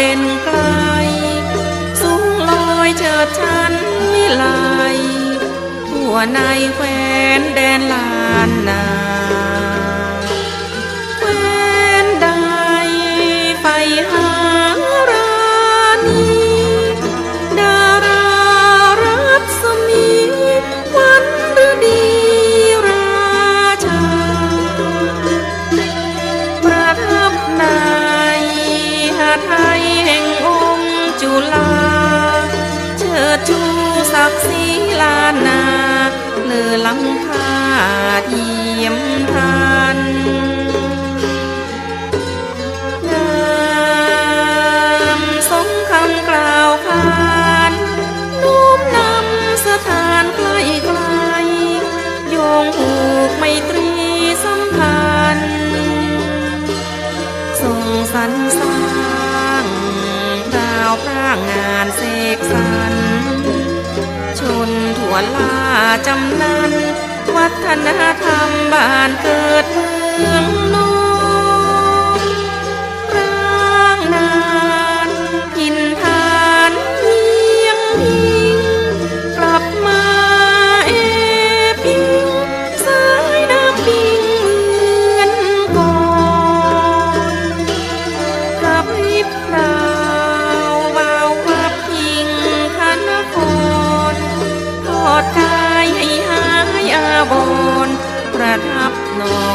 เด่นไกล สูงลอยเจิดชันวิไลทั่วในแคว้นแดนลานนา ค์จุฬาเชิดชูศักดิ์ศรีลานนาเลือลังคาเทียมทันงามสมคำกล่าวขานน้อมนำสถานใกล้ไกลโยงผูกไมตรีสัมพันธ์ส่งสรรสรางงานเสกสรรชนถั่วลาจำนันวัฒนธรรมบ้านเกิดเมืองนอน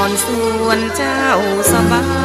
อนส่วนเจ้าสบาย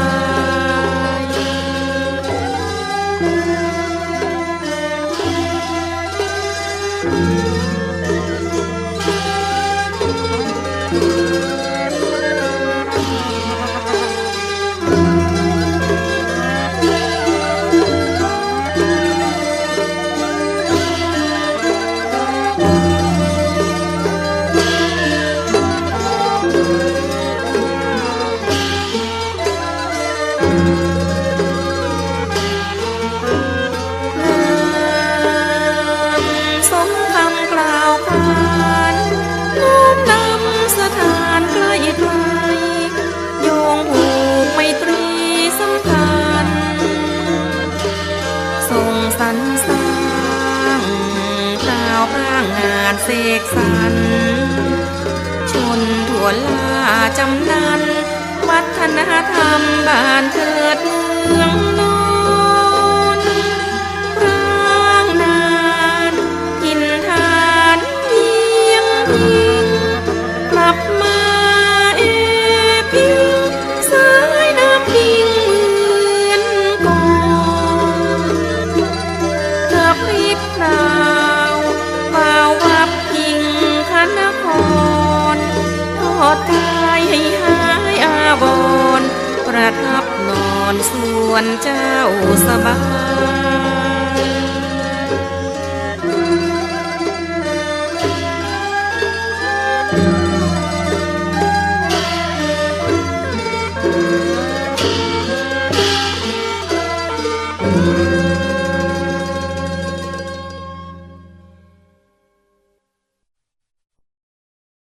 ส่งสรรสร้างข่าวพร่างงานเสกสรรชนถั่วลาจำนัน วัฒนธรรมบ้านเถิดเมืองนอ นอนส่วนเจ้าสบาย